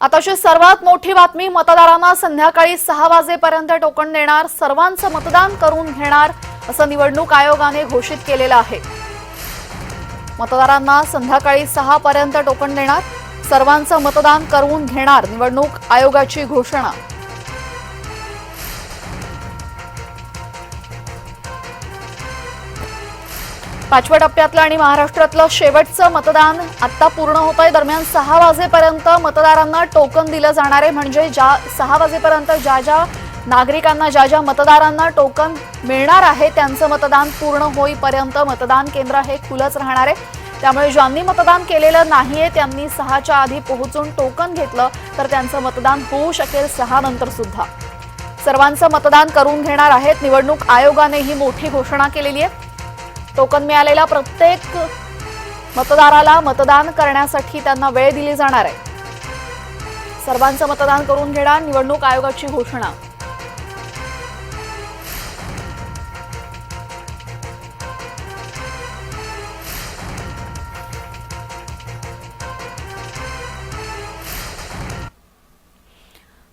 आताची सर्वात मोठी बातमी मतदारांना संध्याकाळी सहा वाजेपर्यंत टोकन देणार सर्वांचं मतदान करून घेणार असं निवडणूक आयोगाने घोषित केलेलं आहे. मतदारांना संध्याकाळी सहा पर्यंत टोकन देणार सर्वांचं मतदान करून घेणार निवडणूक आयोगाची घोषणा. पाचव्या टप्प्यातलं आणि महाराष्ट्रातलं शेवटचं मतदान आता पूर्ण होत आहे दरम्यान सहा वाजेपर्यंत मतदारांना टोकन दिलं जाणार आहे. म्हणजे ज्या सहा वाजेपर्यंत ज्या ज्या नागरिकांना ज्या ज्या मतदारांना टोकन मिळणार आहे त्यांचं मतदान पूर्ण होईपर्यंत मतदान केंद्र हे खुलंच राहणार आहे. त्यामुळे ज्यांनी मतदान केलेलं नाहीये त्यांनी सहाच्या आधी पोहोचून टोकन घेतलं तर त्यांचं मतदान होऊ शकेल सहा नंतर सुद्धा. सर्वांचं मतदान करून घेणार आहेत. निवडणूक आयोगाने ही मोठी घोषणा केलेली आहे. टोकन मिळालेल्या प्रत्येक मतदाराला मतदान करण्यासाठी त्यांना वेळ दिली जाणार आहे. सर्वांचं मतदान करून घेणार निवडणूक आयोगाची घोषणा.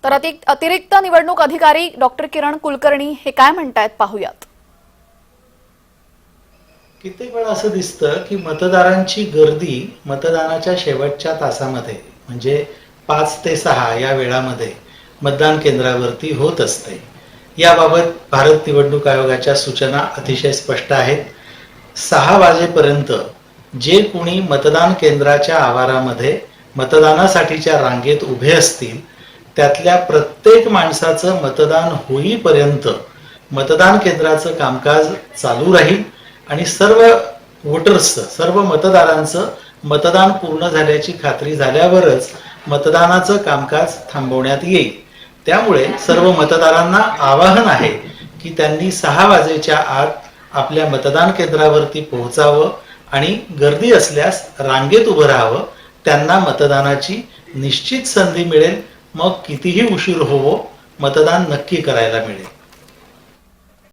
तर अति- अतिरिक्त निवडणूक अधिकारी डॉक्टर किरण कुलकर्णी हे काय म्हणतायत पाहूयात. कित्येक वेळा असं दिसतं की मतदारांची गर्दी मतदानाच्या शेवटच्या तासामध्ये म्हणजे पाच ते सहा या वेळामध्ये मतदान केंद्रावरती होत असते. याबाबत भारत निवडणूक आयोगाच्या सूचना अतिशय स्पष्ट आहेत. सहा वाजेपर्यंत जे कोणी मतदान केंद्राच्या आवारामध्ये मतदानासाठीच्या रांगेत उभे असतील त्यातल्या प्रत्येक माणसाचं मतदान होईपर्यंत मतदान केंद्राचं कामकाज चालू राहील. आणि सर्व वोटर्सचं सर्व मतदारांचं मतदान पूर्ण झाल्याची खात्री झाल्यावरच मतदानाचं कामकाज थांबवण्यात येईल. त्यामुळे सर्व मतदारांना आवाहन आहे की त्यांनी सहा वाजेच्या आत आपल्या मतदान केंद्रावरती पोहोचावं आणि गर्दी असल्यास रांगेत उभं राहावं त्यांना मतदानाची निश्चित संधी मिळेल. मग कितीही उशीर होवो मतदान नक्की करायला मिळेल.